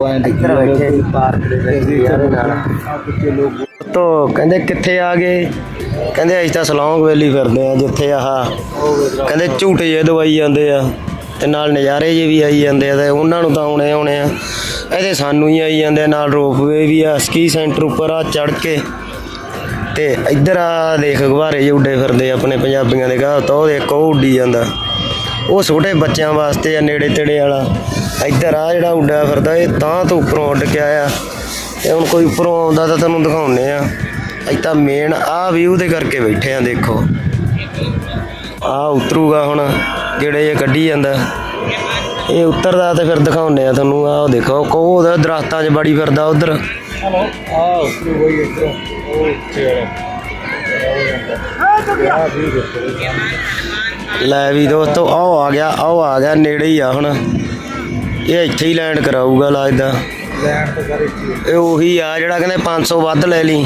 ਇੱਧਰ ਬੈਠੇ ਪਾਰਕ ਦੇ ਵਿੱਚ ਯਾਰ। ਨਾਲ। ਤੋ ਕਹਿੰਦੇ ਕਿੱਥੇ ਆ ਗਏ? ਕਹਿੰਦੇ ਅਸੀਂ ਤਾਂ ਸਲੌਂਗ ਵੈਲੀ ਫਿਰਦੇ ਆ ਜਿੱਥੇ ਆਹ ਕਹਿੰਦੇ ਝੂਟੇ ਜੇ ਦਵਾਈ ਜਾਂਦੇ ਆ ਤੇ ਨਾਲ ਨਜ਼ਾਰੇ ਜੇ ਵੀ ਆਈ ਜਾਂਦੇ ਆ ਤੇ ਉਹਨਾਂ ਨੂੰ ਤਾਂ ਆਉਣੇ ਆਉਣੇ ਆ। ਇਹਦੇ ਸਾਨੂੰ ਹੀ ਆਈ ਜਾਂਦੇ ਆ, ਨਾਲ ਰੋਪਵੇ ਵੀ ਆ ਸਕੀ ਸੈਂਟਰ ਉੱਪਰ ਆ ਚੜ ਕੇ। ਤੇ ਇੱਧਰ ਆ ਦੇਖ ਗੁਬਾਰੇ ਜਿਹੇ ਉੱਡੇ ਫਿਰਦੇ ਆਪਣੇ ਪੰਜਾਬੀਆਂ ਦੇ ਗਾਹ ਤੋਂ ਉਹ ਦੇਖ ਉੱਡੀ ਜਾਂਦਾ। ਉਹ ਛੋਟੇ ਬੱਚਿਆਂ ਵਾਸਤੇ ਆ ਨੇੜੇ ਤੇੜੇ ਵਾਲਾ। ਇੱਧਰ ਆ ਜਿਹੜਾ ਉੱਡਿਆ ਫਿਰਦਾ ਇਹ ਤਾਂ ਤੋਂ ਉੱਪਰੋਂ ਉੱਡ ਕੇ ਆਇਆ। ਤੇ ਹੁਣ ਕੋਈ ਉੱਪਰੋਂ ਆਉਂਦਾ ਤਾਂ ਤੁਹਾਨੂੰ ਦਿਖਾਉਨੇ ਆ। ਤਾਂ ਮੇਨ ਆ ਵਿਊ ਦੇ ਕਰਕੇ ਬੈਠੇ ਆ ਦੇਖੋ। ਆ ਉਤਰੂਗਾ ਹੁਣ ਜਿਹੜੇ ਇਹ ਕੱਢੀ ਜਾਂਦਾ। ਇਹ ਉਤਰਦਾ ਤੇ ਫਿਰ ਦਿਖਾਉਨੇ ਆ ਤੁਹਾਨੂੰ ਆ ਦੇਖੋ ਕੋ ਉਹਦਾ ਦਰਖਤਾਂ 'ਚ ਬੜੀ ਫਿਰਦਾ ਉਧਰ। ਆ ਇਧਰੋਂ। ਉਹ ਉੱਤੇ ਵਾਲਾ ਲੈ ਵੀ ਦੋਸਤੋ ਆਓ ਆ ਗਿਆ ਆਓ ਆ ਗਿਆ ਨੇੜੇ ਹੀ ਆ ਹੁਣ। ਇਹ ਇੱਥੇ ਹੀ ਲੈਂਡ ਕਰਾਊਗਾ ਤੇ ਕਰ ਇੱਥੇ ਇਹ ਉਹੀ ਆ ਜਿਹੜਾ ਕਹਿੰਦੇ 500 ਵੱਧ ਲੈ ਲਈ।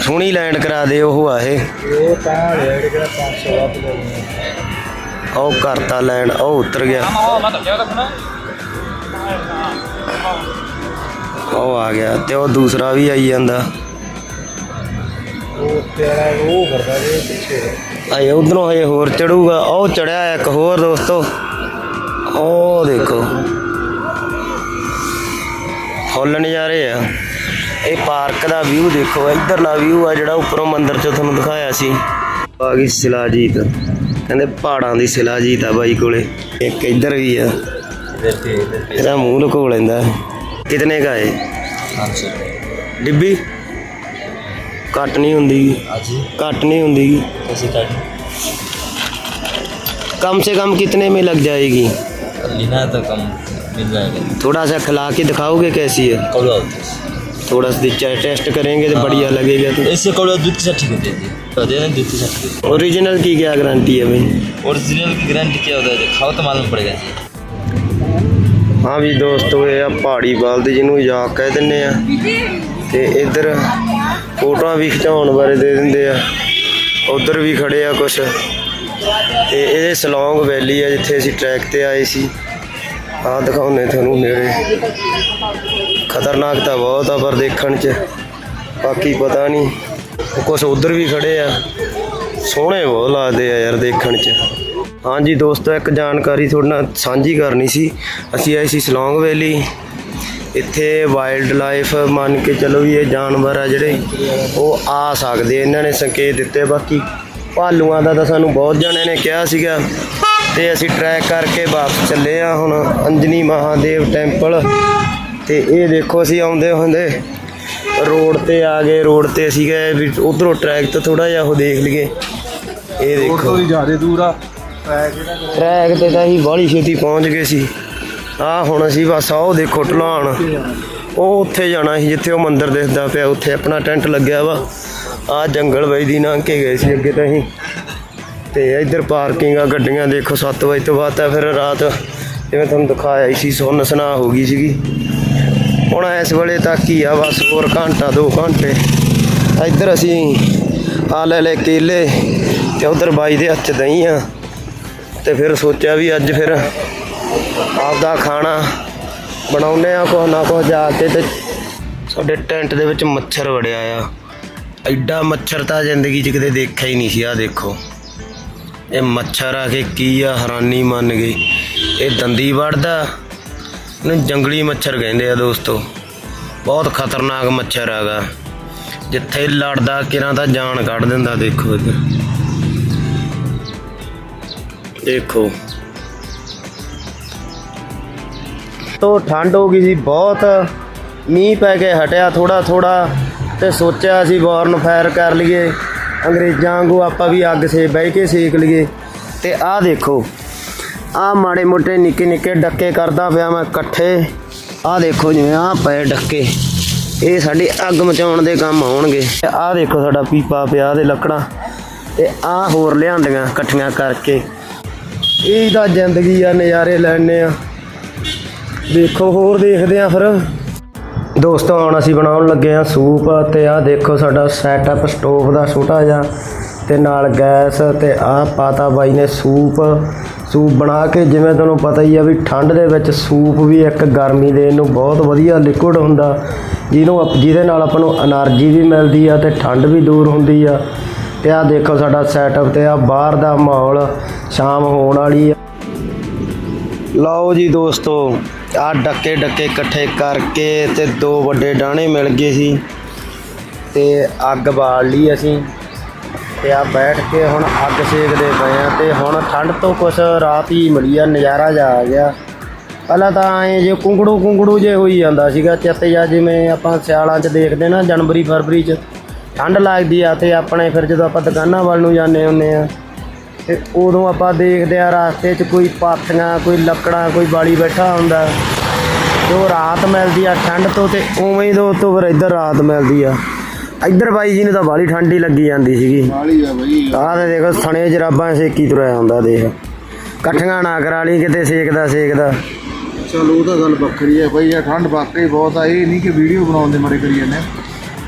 ਸੋਹਣੀ ਲੈਂਡ ਕਰਾ ਦੇ ਉਹ ਆ ਇਹ। ਉਹ ਤਾਂ ਲਿਆ ਜਿਹੜਾ 500 ਵੱਧ ਲੈ ਲੈਣਾ ਉਹ ਕਰਤਾ ਲੈਂਡ ਉਹ ਉਤਰ ਗਿਆ। ਉਹ ਆ ਗਿਆ ਤੇ ਉਹ ਦੂਸਰਾ ਵੀ ਆਈ ਜਾਂਦਾ। ਉਹ ਉੱਤੇ ਵਾਲਾ ਉਹ ਕਰਦਾ ਜੇ ਪਿੱਛੇ। ਆਏ ਉਧਰੋਂ ਹਜੇ ਹੋਰ ਚੜੂਗਾ। ਉਹ ਚੜਿਆ ਇੱਕ ਹੋਰ ਦੋਸਤੋ। ਉਹ ਦੇਖੋ। ਫੁੱਲ ਨਜ਼ਾਰੇ ਆ ਇਹ ਪਾਰਕ ਦਾ ਵਿਊ ਦੇਖੋ ਇਧਰਲਾ ਵਿਊ ਆ ਜਿਹੜਾ ਉੱਪਰੋਂ ਮੰਦਿਰ ਚੋਂ ਤੁਹਾਨੂੰ ਦਿਖਾਇਆ ਸੀ ਆ ਗਈ ਸਿਲਾਜੀਤ ਕਹਿੰਦੇ ਪਹਾੜਾਂ ਦੀ ਸਿਲਾਜੀਤ ਆ ਬਾਈ ਕੋਲੇ ਇੱਕ ਇੱਧਰ ਵੀ ਆ ਇਧਰ ਤੇ ਇਧਰ ਇਹਦਾ ਮੂੰਹ ਲੁਕੋ ਲੈਂਦਾ ਕਿਤਨੇ ਕਾ ਹੈ 500 ਡਿੱਬੀ ਘੱਟ ਨਹੀਂ ਹੁੰਦੀ ਹਾਂਜੀ ਘੱਟ नहीं ਹੁੰਦੀ कैसे काट कम से कम कितने में लग जाएगी लेना है तो कम मिल जाएगा थोड़ा सा खिला के दिखाओगे कैसी है कौड़ा थोड़ा सा टेस्ट करेंगे तो बढ़िया लगेगा तो ऐसे कौड़ा दूध की सर्टिफिकेट दे दिए तो दे दें दूध की सर्टिफिकेट ओरिजिनल की क्या गारंटी है भाई ओरिजिनल की गारंटी क्या होता है खाओ तो मालूम पड़ेगा ਹਾਂ ਵੀ ਦੋਸਤੋ ਇਹ ਆ ਪਹਾੜੀ ਬਲਦ ਜਿਹਨੂੰ ਯਾਕ ਕਹਿ ਦਿੰਨੇ ਆ ਤੇ ਇੱਧਰ ਫੋਟੋਆਂ ਵੀ ਖਿਚਾਉਣ ਬਾਰੇ ਦੇ ਦਿੰਦੇ ਆ ਉਧਰ ਵੀ ਖੜੇ ਆ ਕੁਛ ਤੇ ਇਹਦੇ ਸਲੌਂਗ ਵੈਲੀ ਆ ਜਿੱਥੇ ਅਸੀਂ ਟਰੈਕ ਤੇ ਆਏ ਸੀ ਆਹ ਦਿਖਾਉਨੇ ਤੁਹਾਨੂੰ ਨੇੜੇ। ਖਤਰਨਾਕ ਤਾਂ ਬਹੁਤ ਆ, ਪਰ ਦੇਖਣ 'ਚ ਬਾਕੀ ਪਤਾ ਨਹੀਂ। ਕੁਛ ਉਧਰ ਵੀ ਖੜੇ ਆ। ਸੋਹਣੇ ਬਹੁਤ ਲੱਗਦੇ ਆ ਯਾਰ ਦੇਖਣ 'ਚ। ਹਾਂਜੀ ਦੋਸਤੋ, ਇੱਕ ਜਾਣਕਾਰੀ ਤੁਹਾਡੇ ਨਾਲ ਸਾਂਝੀ ਕਰਨੀ ਸੀ। ਅਸੀਂ ਆਏ ਸੀ ਸਲੌਂਗ ਵੈਲੀ। ਇੱਥੇ ਵਾਈਲਡ ਲਾਈਫ ਮੰਨ ਕੇ ਚਲੋ ਵੀ ਇਹ ਜਾਨਵਰ ਆ ਜਿਹੜੇ, ਉਹ ਆ ਸਕਦੇ ਇਹਨਾਂ ਨੇ ਸੰਕੇਤ ਦਿੱਤੇ। ਬਾਕੀ ਭਾਲੂਆਂ ਦਾ ਤਾਂ ਸਾਨੂੰ ਬਹੁਤ ਜਣਿਆਂ ਨੇ ਕਿਹਾ ਸੀਗਾ। ਤੇ ਅਸੀਂ ਟਰੈਕ ਕਰਕੇ ਵਾਪਸ ਚੱਲੇ ਆ ਹੁਣ ਅੰਜਨੀ ਮਹਾਦੇਵ ਟੈਂਪਲ ਤੇ ਇਹ ਦੇਖੋ ਅਸੀਂ ਆਉਂਦੇ ਹੁੰਦੇ ਰੋਡ ਤੇ ਆ ਗਏ ਰੋਡ ਤੇ ਅਸੀਂ ਗਏ ਵੀ ਉਧਰੋਂ ਟਰੈਕ ਤੋਂ ਥੋੜਾ ਜਿਹਾ ਉਹ ਦੇਖ ਲਈਏ। ਇਹ ਦੇਖੋ। ਜ਼ਿਆਦਾ ਦੂਰ ਆ। ਟਰੈਕ ਜਿਹੜਾ ਟਰੈਕ ਤੇ ਤਾਂ ਅਸੀਂ ਬਾਹਲੀ ਛੇਤੀ ਪਹੁੰਚ ਗਏ ਸੀ। ਆ ਹੁਣ ਅਸੀਂ ਬਸ ਆਹ ਦੇਖੋ ਢਲਾਣ। ਉਹ ਉੱਥੇ ਜਾਣਾ ਸੀ ਜਿੱਥੇ ਉਹ ਮੰਦਿਰ ਦਿਖਦਾ ਪਿਆ ਉੱਥੇ ਆਪਣਾ ਟੈਂਟ ਲੱਗਿਆ ਵਾ। ਆ ਜੰਗਲ ਵਈ ਦੀ ਲੰਘ ਕੇ ਗਏ ਸੀ ਅੱਗੇ ਤਾਂ ਅਸੀਂ। ਤੇ ਇੱਧਰ ਪਾਰਕਿੰਗ ਆ, ਗੱਡੀਆਂ ਦੇਖੋ 7 ਵਜੇ ਤੋਂ ਬਾਅਦ ਤਾਂ ਫਿਰ ਰਾਤ ਜਿਵੇਂ ਤੁਹਾਨੂੰ ਦਿਖਾਇਆ ਹੀ ਸੀ, ਸੁੰਨ ਸੁਨਾ ਹੋ ਗਈ ਸੀਗੀ। ਹੁਣ ਇਸ ਵੇਲੇ ਤੱਕ ਹੀ ਆ, ਬਸ ਹੋਰ ਘੰਟਾ 2 ਘੰਟੇ। ਇੱਧਰ ਅਸੀਂ ਆ ਲੈ ਲੈ ਕੇਲੇ ਤੇ ਉਧਰ ਬਾਈ ਦੇ ਹੱਥ ਦਹੀਂ ਆ। ਤੇ ਫਿਰ ਸੋਚਿਆ ਵੀ ਅੱਜ ਫਿਰ ਆਪਦਾ ਖਾਣਾ ਬਣਾਉਨੇ ਆ ਕੋ ਨਾ ਕੋ ਜਾ ਕੇ ਤੇ ਸਾਡੇ ਟੈਂਟ ਦੇ ਵਿੱਚ ਮੱਛਰ ਵੜਿਆ ਆ। ਐਡਾ ਮੱਛਰ ਤਾਂ ਜ਼ਿੰਦਗੀ 'ਚ ਕਿਤੇ ਦੇਖਿਆ ਹੀ ਨਹੀਂ ਸੀ ਆ ਦੇਖੋ। ਇਹ ਮੱਛਰ ਆ ਕੇ ਕੀ ਆ, ਹੈਰਾਨੀ ਮੰਨ ਗਈ। ਇਹ ਦੰਦੀ ਵੜਦਾ? ਇਹਨੂੰ ਜੰਗਲੀ ਮੱਛਰ ਕਹਿੰਦੇ ਆ ਦੋਸਤੋ। ਬਹੁਤ ਖਤਰਨਾਕ ਮੱਛਰ ਹੈਗਾ। ਜਿੱਥੇ ਲੜਦਾ ਕਿਰਾਂ ਤਾਂ ਜਾਨ ਕੱਢ ਦਿੰਦਾ, ਦੇਖੋ ਇੱਧਰ। ਦੇਖੋ। ਤੋ ਠੰਡ ਹੋ ਗਈ ਸੀ, ਬਹੁਤ। ਮੀਂਹ ਪੈ ਕੇ ਹਟਿਆ ਥੋੜਾ ਥੋੜਾ ਤੇ ਸੋਚਿਆ ਅਸੀਂ ਵਾਰਨ ਫਾਇਰ ਕਰ ਲਈਏ। ਅੰਗਰੇਜ਼ਾਂ ਵਾਂਗੂ ਆਪਾਂ ਵੀ ਅੱਗ ਸੇ ਬਹਿ ਕੇ ਸੇਕ ਲਈਏ। ਤੇ ਆਹ ਦੇਖੋ, ਆਹ ਮਾੜੇ ਮੋਟੇ ਨਿੱਕੇ ਨਿੱਕੇ ਡੱਕੇ ਕਰਦਾ ਪਿਆ ਮੈਂ ਇਕੱਠੇ। ਆਹ ਦੇਖੋ ਜਿਵੇਂ ਆਹ ਪਏ ਡੱਕੇ, ਇਹ ਸਾਡੀ ਅੱਗ ਮਚਾਉਣ ਦੇ ਕੰਮ ਆਉਣਗੇ। ਤੇ ਆਹ ਦੇਖੋ ਸਾਡਾ ਪੀਪਾ ਪਿਆ ਦੇ ਲੱਕੜਾਂ, ਤੇ ਆਹ ਹੋਰ ਲਿਆਂਦੀਆਂ ਇਕੱਠੀਆਂ ਕਰਕੇ। ਇਹ ਤਾਂ ਜ਼ਿੰਦਗੀ ਆ, ਨਜ਼ਾਰੇ ਲੈਣੇ ਆ। ਦੇਖੋ ਹੋਰ ਦੇਖਦੇ ਆ ਫਿਰ। ਦੋਸਤੋ, ਹੁਣ ਅਸੀਂ ਬਣਾਉਣ ਲੱਗੇ ਆ ਸੂਪ ਤੇ ਆ ਦੇਖੋ ਸਾਡਾ ਸੈਟਅਪ ਸਟੋਵ ਦਾ ਛੋਟਾ ਜਿਹਾ ਤੇ ਨਾਲ ਗੈਸ ਤੇ ਆ ਪਾਤਾ ਬਾਈ ਨੇ ਸੂਪ। ਸੂਪ ਬਣਾ ਕੇ ਜਿਵੇਂ ਤੁਹਾਨੂੰ ਪਤਾ ਹੀ ਆ ਵੀ ਠੰਡ ਦੇ ਵਿੱਚ ਸੂਪ ਵੀ ਇੱਕ ਗਰਮੀ ਦੇ ਨੂੰ ਬਹੁਤ ਵਧੀਆ ਲਿਕੁਇਡ ਹੁੰਦਾ। ਜਿਹਨੂੰ ਜਿਹਦੇ ਨਾਲ ਆਪਾਂ ਨੂੰ એનર્ਜੀ ਵੀ ਮਿਲਦੀ ਆ ਤੇ ਠੰਡ ਵੀ ਦੂਰ ਹੁੰਦੀ ਆ। ਤੇ ਆ ਦੇਖੋ ਸਾਡਾ ਸੈਟਅਪ ਤੇ ਆ ਬਾਹਰ ਦਾ ਮਾਹੌਲ ਸ਼ਾਮ ਹੋਣ ਵਾਲੀ ਆ। ਲਓ ਜੀ ਦੋਸਤੋ ਆ ਡੱਕੇ ਡੱਕੇ ਇਕੱਠੇ ਕਰਕੇ ਤੇ ਦੋ ਵੱਡੇ ਡਾਣੇ ਮਿਲ ਗਏ ਸੀ ਤੇ ਅੱਗ ਬਾਲ ਲਈ ਅਸੀਂ ਤੇ ਆ ਬੈਠ ਕੇ ਹੁਣ ਅੱਗ ਸੇਕਦੇ ਪਏ ਆ ਤੇ ਹੁਣ ਠੰਡ ਤੋਂ ਕੁਛ ਰਾਤ ਹੀ ਮਿਲੀ ਆ, ਨਜ਼ਾਰਾ ਜਾ ਆ ਗਿਆ। ਪਹਿਲਾਂ ਤਾਂ ਐ ਜੇ ਕੁੰਗੜੂ ਕੁੰਗੜੂ ਜੇ ਹੋਈ ਜਾਂਦਾ ਸੀਗਾ, ਚਿੱਤ ਜਾਂ ਜਿਵੇਂ ਆਪਾਂ ਸਿਆਲਾਂ 'ਚ ਦੇਖਦੇ ਨਾ, ਜਨਵਰੀ ਫਰਵਰੀ 'ਚ ਠੰਡ ਲੱਗਦੀ ਆ ਤੇ ਆਪਣੇ ਫਿਰ ਜਦੋਂ ਆਪਾਂ ਦੁਕਾਨਾਂ ਵੱਲ ਨੂੰ ਜਾਂਦੇ ਹੁੰਨੇ ਆ ਤੇ ਉਦੋਂ ਆਪਾਂ ਦੇਖਦੇ ਆ ਰਸਤੇ 'ਚ ਕੋਈ ਪਾਥੀਆਂ ਕੋਈ ਲੱਕੜਾਂ ਕੋਈ ਬਾਲੀ ਬੈਠਾ ਹੁੰਦਾ। ਜੋ ਰਾਤ ਮਿਲਦੀ ਆ ਠੰਡ ਤੋਂ ਤੇ ਉਵੇਂ ਹੀ ਦੋਸਤੋ ਫਿਰ ਇੱਧਰ ਰਾਤ ਮਿਲਦੀ ਆ। ਇੱਧਰ ਬਾਈ ਜੀ ਨੂੰ ਤਾਂ ਬਾਲੀ ਠੰਡ ਹੀ ਲੱਗੀ ਜਾਂਦੀ ਸੀਗੀ। ਵਾਲੀ ਆ ਬਈ ਆਹ ਤੇ ਦੇਖੋ ਸਣੇ ਜਰਾਬਾਂ ਸੇਕੀ ਤੁਰਿਆ ਹੁੰਦਾ ਦੇਖ। ਇਕੱਠੀਆਂ ਨਾ ਕਰਾ ਲਈ ਕਿਤੇ ਸੇਕਦਾ ਸੇਕਦਾ। ਚਲੋ ਉਹ ਤਾਂ ਗੱਲ ਵੱਖਰੀ ਹੈ ਬਈ ਇਹ ਠੰਡ ਵਾਕਈ ਬਹੁਤ ਆ। ਇਹ ਨਹੀਂ ਕਿ ਵੀਡੀਓ ਬਣਾਉਣ ਦੇ ਮਾਰੇ ਕਰੀ ਜਾਂਦੇ।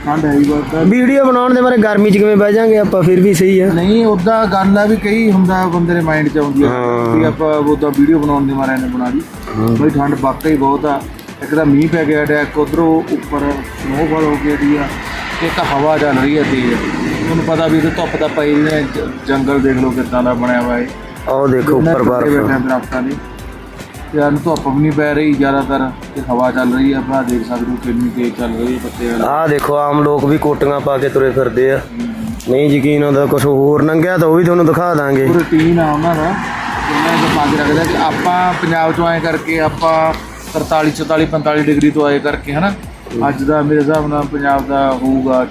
ਠੰਡ ਹੈ ਹੀ ਬਹੁਤ ਆ। ਵੀਡੀਓ ਬਣਾਉਣ ਦੇ ਬਾਰੇ ਗਰਮੀ 'ਚ ਕਿਵੇਂ ਬਹਿ ਜਾਾਂਗੇ ਆਪਾਂ ਫਿਰ ਵੀ ਸਹੀ ਆ। ਨਹੀਂ ਉਦਾਂ ਗੱਲ ਆ ਵੀ ਕਈ ਹੁੰਦਾ ਬੰਦੇ ਦੇ ਮਾਈਂਡ 'ਚ ਆਉਂਦੀ ਆ ਹਾਂ। ਵੀ ਆਪਾਂ ਉਦਾਂ ਵੀਡੀਓ ਬਣਾਉਣ ਦੇ ਮਾਰੇ ਨੇ ਬਣਾ ਲਈ। ਬਈ ਠੰਡ ਵਾਕਈ ਬਹੁਤ ਆ। ਇੱਕ ਤਾਂ ਮੀਂਹ ਪੈ ਗਿਆ ਡੈਕ ਉਧਰੋਂ ਉੱਪਰ ਸਨੋਫਾਲ ਹੋ ਗਈ ਦੀ ਆ ਇੱਕ ਹਵਾ ਚੱਲ ਰਹੀ ਹੈ ਤੇਜ਼। ਤੁਹਾਨੂੰ ਪਤਾ ਵੀ ਇਹ ਧੁੱਪ ਦਾ ਪਈ ਨੇ ਜ- ਜੰਗਲ ਦੇਖ ਲਓ ਕਿੱਦਾਂ ਦਾ ਬਣਿਆ ਹੋਇਆ ਹੈ ਆਹ ਦੇਖੋ ਉੱਪਰ ਬੈਠੇ ਬਰਫ਼ ਦਰਖਤਾਂ ਦੀ। ਯਾਰ ਧੁੱਪ ਵੀ ਨਹੀਂ ਪੈ ਰਹੀ ਜ਼ਿਆਦਾਤਰ ਤੇ ਹਵਾ ਚੱਲ ਰਹੀ ਆ ਭਰਾ ਦੇਖ ਸਕਦੇ ਹੋ ਕਿੰਨੀ ਤੇਜ਼ ਚੱਲ ਰਹੀ ਹੈ ਪੱਤੇ ਵਾਲੀ। ਆਹ ਦੇਖੋ ਆਮ ਲੋਕ ਵੀ ਕੋਟੀਆਂ ਪਾ ਕੇ ਤੁਰੇ ਫਿਰਦੇ ਆ। ਨਹੀਂ ਯਕੀਨ ਹੁੰਦਾ ਕੁਝ ਹੋਰ ਨੰਗਿਆ ਤਾਂ ਉਹ ਵੀ ਤੁਹਾਨੂੰ ਦਿਖਾ ਦਾਂਗੇ। ਰੂਟੀਨ ਆ ਉਹਨਾਂ ਦਾ। ਉਹਨਾਂ ਦਾ ਪਾ ਕੇ ਰੱਖਦਾ ਕਿ ਆਪਾਂ ਪੰਜਾਬ ਤੋਂ ਆਏ ਕਰਕੇ ਆਪਾਂ 43 44 45 ਡਿਗਰੀ ਤੋਂ ਆਏ ਕਰਕੇ ਹਨਾ? ਅੱਜ ਦਾ ਮੇਰੇ ਹਿਸਾਬ ਨਾਲ ਪੰਜਾਬ ਦਾ ਹੋਊਗਾ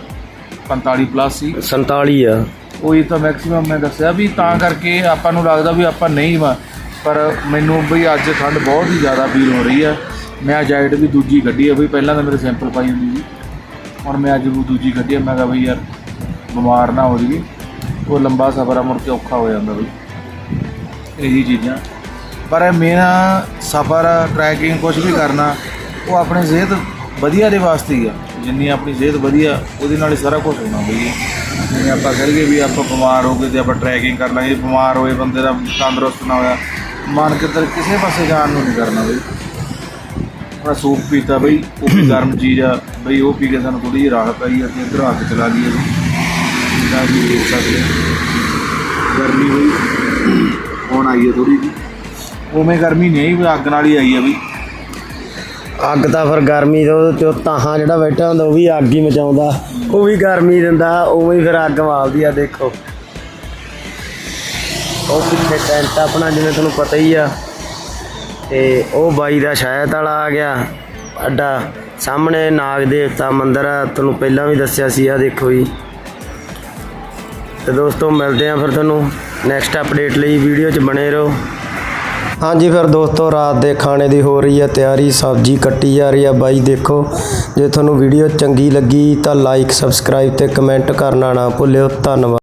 45 ਪਲੱਸ ਹੀ। 47 ਆ। ਉਹੀ ਤਾਂ ਮੈਕਸਿਮਮ ਮੈਂ ਦੱਸਿਆ ਵੀ ਤਾਂ ਕਰਕੇ ਆਪਾਂ ਨੂੰ ਲੱਗਦਾ ਵੀ ਆਪਾਂ ਨਹੀਂ ਵਾ। ਪਰ ਮੈਨੂੰ ਵੀ ਅੱਜ ਠੰਡ ਬਹੁਤ ਹੀ ਜ਼ਿਆਦਾ ਫੀਲ ਹੋ ਰਹੀ ਆ ਮੈਂ ਜੈਕਟ ਵੀ ਦੂਜੀ ਕੱਢੀ ਆ ਬਈ ਪਹਿਲਾਂ ਤਾਂ ਮੇਰੇ ਸੈਂਪਲ ਪਾਈ ਹੁੰਦੀ ਸੀ। ਹੁਣ ਮੈਂ ਅੱਜ ਉਹ ਦੂਜੀ ਕੱਢੀ ਆ ਮੈਂ ਕਿਹਾ ਬਈ ਯਾਰ ਬਿਮਾਰ ਨਾ ਹੋ ਜਾਈਏ। ਉਹ ਲੰਬਾ ਸਫ਼ਰ ਆ, ਮੁੜ ਕੇ ਔਖਾ ਹੋ ਜਾਂਦਾ ਬਈ। ਇਹੀ ਚੀਜ਼ਾਂ। ਪਰ ਮੇਰਾ ਸਫ਼ਰ ਟਰੈਕਿੰਗ ਕੁਝ ਵੀ ਕਰਨਾ, ਉਹ ਆਪਣੀ ਸਿਹਤ ਵਧੀਆ ਦੇ ਵਾਸਤੇ ਹੀ ਆ। ਜਿੰਨੀ ਆਪਣੀ ਸਿਹਤ ਵਧੀਆ, ਉਹਦੇ ਨਾਲ ਹੀ ਸਾਰਾ ਕੁਝ ਹੋਣਾ ਬਈ। ਜਿਵੇਂ ਆਪਾਂ ਕਰੀਏ ਵੀ ਆਪਾਂ ਬਿਮਾਰ ਹੋ ਗਏ ਤੇ ਆਪਾਂ ਟਰੈਕਿੰਗ ਕਰ ਲਾਂਗੇ। ਬਿਮਾਰ ਹੋਏ ਬੰਦੇ ਦਾ ਤੰਦਰੁਸਤ ਨਾ ਹੋਇਆ। ਮਨ ਕਿੱਧਰ ਕਿਸੇ ਪਾਸੇ ਜਾਣ ਨੂੰ ਨਹੀਂ ਕਰਨਾ ਬਈ। ਆਪਣਾ ਸੂਪ ਪੀਤਾ ਬਈ, ਉਹ ਵੀ ਗਰਮ ਚੀਜ਼ ਆ। ਬਈ ਉਹ ਪੀ ਕੇ ਸਾਨੂੰ ਥੋੜੀ ਜਿਹੀ ਰਾਹਤ ਆਈ ਅਸੀਂ ਇੱਧਰ ਹੱਥ ਚਲਾ ਗਈ ਅਸੀਂ ਜਿੱਦਾਂ ਵੀ ਦੇਖ ਸਕਦੇ ਗਰਮੀ ਬਈ, ਹੁਣ ਆਈ ਹੈ ਥੋੜੀ ਜਿਹੀ। ਉਵੇਂ ਗਰਮੀ ਨਹੀਂ ਆਈ, ਅੱਗ ਨਾਲ ਹੀ ਆਈ ਹੈ ਬਈ। ਅੱਗ ਤਾਂ ਫਿਰ ਗਰਮੀ ਤੋਂ ਤੇ ਤਾਹਾਂ ਜਿਹੜਾ ਬੈਠਾ ਹੁੰਦਾ, ਉਹ ਵੀ ਅੱਗ ਹੀ ਮਚਾਉਂਦਾ। ਉਹ ਵੀ ਗਰਮੀ ਦਿੰਦਾ, ਉਵੇਂ ਹੀ ਫਿਰ ਅੱਗ ਮਾਲਦੀ ਆ, ਦੇਖੋ। ਉਹ ਪਿੱਛੇ ਟੈਂਟ ਆਪਣਾ ਜਿਵੇਂ ਤੁਹਾਨੂੰ ਪਤਾ ਹੀ ਆ। ਤੇ ਉਹ ਬਾਈ ਦਾ ਸ਼ਾਇਦ ਵਾਲਾ ਆ ਗਿਆ। ਅੱਡਾ ਸਾਹਮਣੇ ਨਾਗ ਦੇਵਤਾ ਮੰਦਿਰ ਆ, ਤੁਹਾਨੂੰ ਪਹਿਲਾਂ ਵੀ ਦੱਸਿਆ ਸੀ ਆ ਦੇਖੋ ਜੀ। ਤੇ ਦੋਸਤੋ, ਮਿਲਦੇ ਆ ਫਿਰ ਤੁਹਾਨੂੰ ਨੈਕਸਟ ਅਪਡੇਟ ਲਈ ਵੀਡੀਓ 'ਚ ਬਣੇ ਰਹੋ। ਹਾਂਜੀ, ਫਿਰ ਦੋਸਤੋ, ਰਾਤ ਦੇ ਖਾਣੇ ਦੀ ਹੋ ਰਹੀ ਹੈ ਤਿਆਰੀ, ਸਬਜ਼ੀ ਕੱਟੀ ਜਾ ਰਹੀ ਹੈ ਬਾਈ, ਦੇਖੋ, ਜੇ ਤੁਹਾਨੂੰ ਵੀਡੀਓ ਚੰਗੀ ਲੱਗੀ ਤਾਂ ਲਾਈਕ ਸਬਸਕ੍ਰਾਈਬ ਤੇ ਕਮੈਂਟ ਕਰਨਾ ਨਾ ਭੁੱਲਿਓ। ਧੰਨਵਾਦ।